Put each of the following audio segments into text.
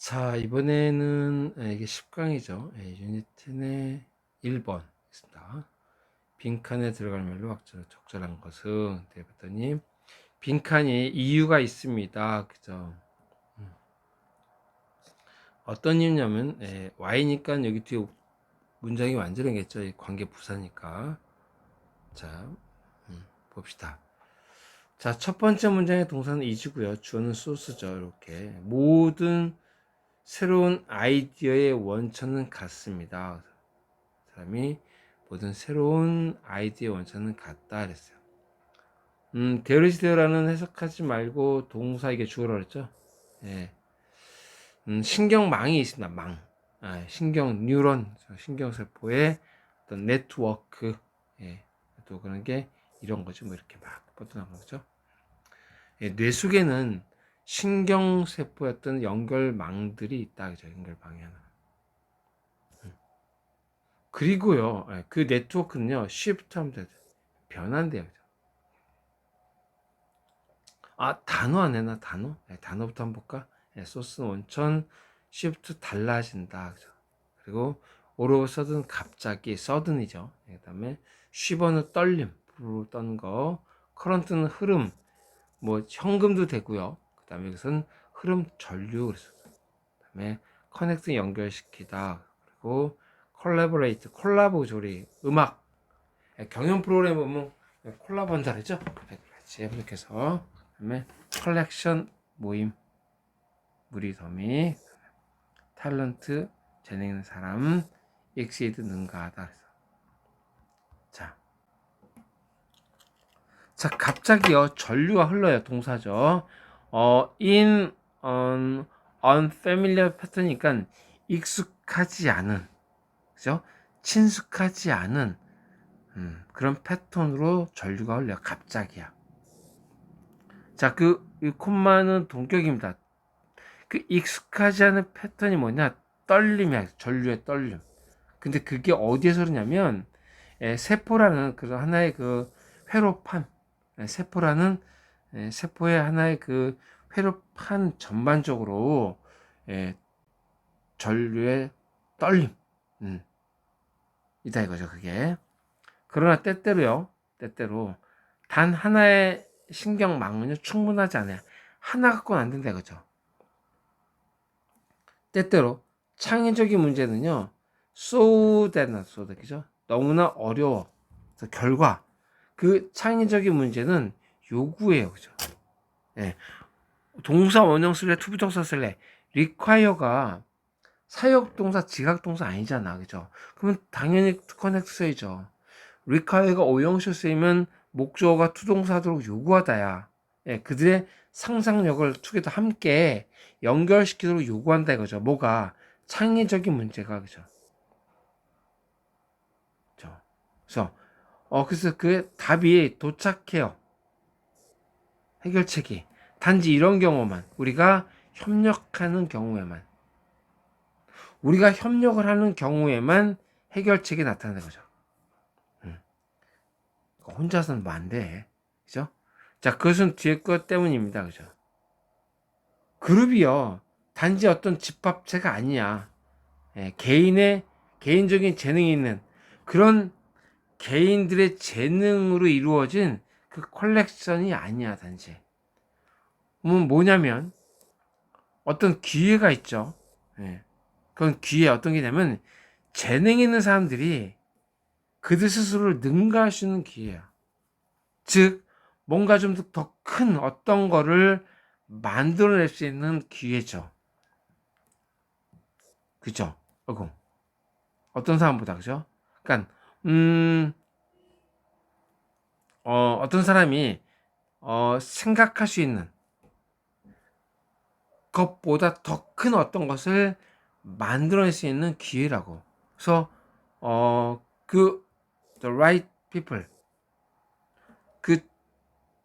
자, 이번에는 예, 이게 10강이죠. 예, 유닛 10의 1번 있습니다. 빈칸에 들어갈 말로 확절, 적절한 것은 네, 봤더니 빈칸이 이유가 있습니다. 그죠? 음. 어떤 이유냐면 예, Y니까 여기 뒤에 문장이 완전하겠죠. 이 관계 부사니까. 자, 음, 봅시다. 자, 첫 번째 문장의 동사는 이지고요. 주어는 소스죠. 이렇게 모든 새로운 아이디어의 원천은 같습니다. 사람이 모든 새로운 아이디어의 원천은 같다 그랬어요. 음, 데어리스데어라는 해석하지 말고 동사 이게 주어라 그랬죠. 예. 음, 신경망이 있습니다. 망. 아, 신경 뉴런 신경 세포의 어떤 네트워크 예. 또 그런 게 이런 거죠. 뭐 이렇게 막 뻗어나가는 거죠. 예, 뇌 속에는 신경세포였던 연결망들이 있다. 그죠? 연결망이 하나. 음. 그리고요, 예, 그 네트워크는요, shift 하면 돼. 변한대요. 그죠? 아, 단어 안 해나, 단어? 예, 단어부터 한번 볼까? 예, 소스 원천, shift 달라진다. 그죠? 그리고 a sudden 갑자기 sudden이죠. 예, 그 다음에 shiver는 떨림, 부르르 거, current는 흐름, 뭐 현금도 되고요. 그 다음에 여기서는 흐름 전류 그래서 그다음에 커넥트 연결시키다. 그리고 콜라보레이트 콜라보 조리 음악. 예, 경연 프로그램 보면 콜라보 한다 그랬죠? 같이 이렇게 해서. 그다음에 컬렉션 모임 무리 더미 탤런트 재능 있는 사람 익시드 능가하다 그래서. 자. 자, 갑자기요, 전류가 흘러요, 동사죠. 어, in an unfamiliar pattern이니까 익숙하지 않은, 그죠? 친숙하지 않은, 음, 그런 패턴으로 전류가 흘러요, 갑자기야. 자, 그, 이 콤마는 동격입니다. 그 익숙하지 않은 패턴이 뭐냐? 떨림이야, 전류의 떨림. 근데 그게 어디에서 그러냐면, 에, 세포라는 그런 하나의 그 회로판, 예, 세포라는 예, 세포의 하나의 그 회로판 전반적으로 예, 전류의 떨림. 음, 이다 이거죠 그게. 그러나 때때로요 때때로 단 하나의 신경망은요 충분하지 않아요. 하나 갖고는 안 된다 이거죠. 때때로 창의적인 문제는요 소대나 소대 그죠? 너무나 어려워. 그래서 결과. 그 창의적인 문제는 요구예요. 그죠? 예. 동사 원형 쓸래, 투부정사 쓸래. require가 사역 동사, 지각 동사 아니잖아. 그죠? 그러면 당연히 커넥트 써야죠. require가 오형식 쓰이면 목적어가 투동사도록 요구하다야. 예, 그들의 상상력을 투게더 함께 연결시키도록 요구한다 이거죠. 뭐가 창의적인 문제가. 그죠. 그래서 어, 그래서 그 답이 도착해요. 해결책이. 단지 이런 경우만, 우리가 협력하는 경우에만, 우리가 협력을 하는 경우에만 해결책이 나타나는 거죠. 음. 혼자서는 뭐 안 돼. 그죠? 자, 그것은 뒤에 것 때문입니다. 그죠? 그룹이요. 단지 어떤 집합체가 아니야. 예, 개인의, 개인적인 재능이 있는 그런 개인들의 재능으로 이루어진 그 컬렉션이 아니야, 단지. 음, 뭐냐면, 어떤 기회가 있죠. 예. 그건 기회, 어떤 게냐면, 재능 있는 사람들이 그들 스스로를 능가할 수 있는 기회야. 즉, 뭔가 좀 더 큰 어떤 거를 만들어낼 수 있는 기회죠. 그죠? 어고. 어떤 사람보다, 그죠? 그러니까 음, 어, 어떤 사람이 어, 생각할 수 있는 것보다 더 큰 어떤 것을 만들어낼 수 있는 기회라고. 그래서 어, 그 the right people 그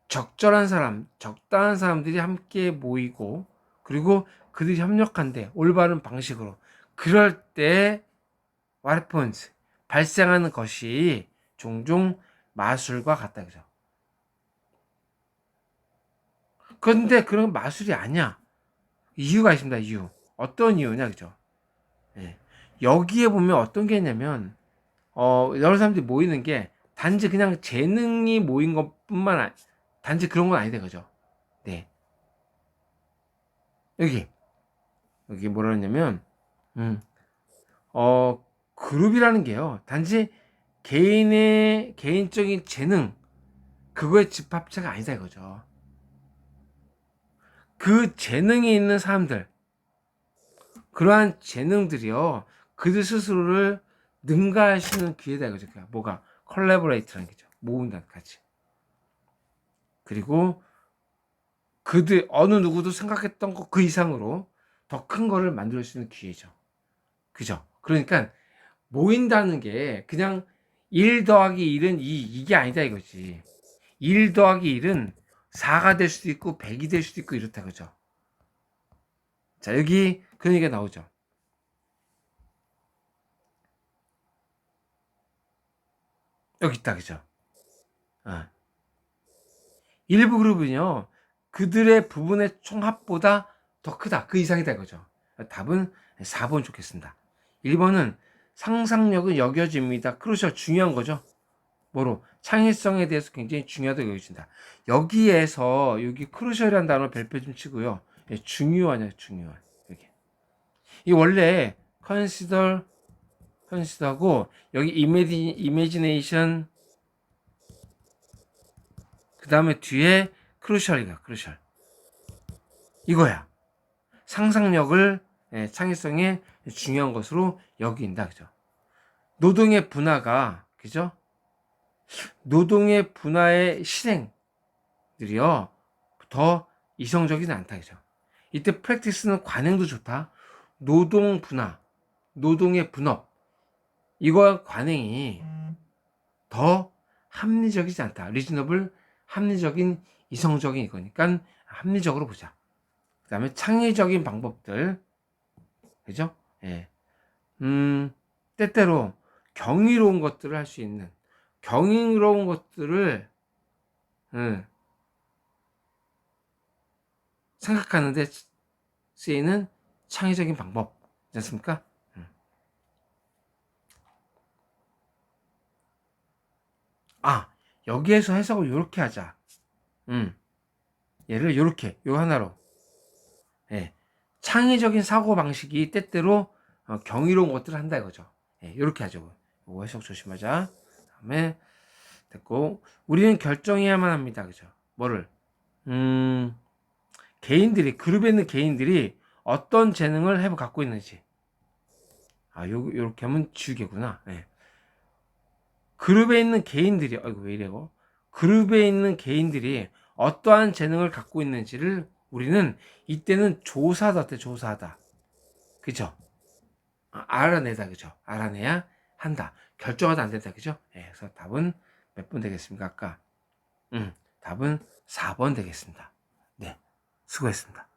적절한 사람, 적당한 사람들이 함께 모이고 그리고 그들이 협력한데 올바른 방식으로 그럴 때 what happens? 발생하는 것이 종종 마술과 같다 그죠? 그런데 그런 마술이 아니야. 이유가 있습니다. 이유. 어떤 이유냐, 그죠? 예. 여기에 보면 어떤 게 있냐면, 어, 여러 사람들이 모이는 게 단지 그냥 재능이 모인 것 뿐만 아니, 단지 그런 건 아니다, 그죠? 네. 여기. 여기 뭐라 했냐면, 음, 어, 그룹이라는 게요. 단지 개인의, 개인적인 재능, 그거의 집합체가 아니다, 이거죠. 그 재능이 있는 사람들, 그러한 재능들이요, 그들 스스로를 능가할 수 있는 기회다, 이거죠. 그러니까 뭐가? 컬래버레이트라는 거죠. 모은다, 같이. 그리고 그들, 어느 누구도 생각했던 것 그 이상으로 더 큰 거를 만들 수 있는 기회죠. 그죠? 그러니까 모인다는 게 그냥 1 더하기 1은 2, 이게 아니다 이거지. 1 더하기 1은 4가 될 수도 있고 100이 될 수도 있고 이렇다 그죠? 자 여기 그런 얘기가 나오죠. 여기 있다 그죠? 어. 일부 그룹은요 그들의 부분의 총합보다 더 크다 그 이상이다 이거죠. 답은 4번 좋겠습니다. 1번은 상상력은 여겨집니다. 크루셜 중요한 거죠. 뭐로? 창의성에 대해서 굉장히 중요하다고 여겨진다. 여기에서 여기 크루셜이라는 단어 별표 좀 치고요. 예, 중요하냐 중요한 여기. 이 원래 consider consider하고 여기 imagination 그 다음에 뒤에 크루셜이가 크루셜 이거야. 상상력을 예, 창의성에 중요한 것으로 여긴다. 그죠? 노동의 분화가, 그죠? 노동의 분화의 실행들이요, 더 이성적이지 않다. 그죠? 이때 프랙티스는 관행도 좋다. 노동 분화, 노동의 분업, 이거와 관행이 더 합리적이지 않다. 리즈너블, 합리적인, 이성적인 이거니까 합리적으로 보자. 그 다음에 창의적인 방법들, 그죠? 예. 음, 때때로 경이로운 것들을 할 수 있는, 경이로운 것들을, 음, 생각하는데 쓰이는 창의적인 방법, 지 않습니까? 음. 아, 여기에서 해석을 이렇게 하자. 음. 얘를 이렇게, 요 하나로. 예. 창의적인 사고 방식이 때때로 어, 경이로운 것들을 한다 이거죠. 예, 이렇게 하죠. 이거 해석 조심하자. 다음에 됐고 우리는 결정해야만 합니다. 그죠? 뭐를? 음, 개인들이 그룹에 있는 개인들이 어떤 재능을 해부 갖고 있는지. 아, 요 요렇게 하면 지우개구나. 예. 그룹에 있는 개인들이 아이고 왜 이래고? 그룹에 있는 개인들이 어떠한 재능을 갖고 있는지를 우리는 이때는 조사다 때 조사하다. 그죠? 아, 알아내다 그죠? 알아내야 한다. 결정하다 안 된다 그죠? 예, 그래서 답은 몇 번 되겠습니까? 아까 음, 답은 4번 되겠습니다. 네, 수고했습니다.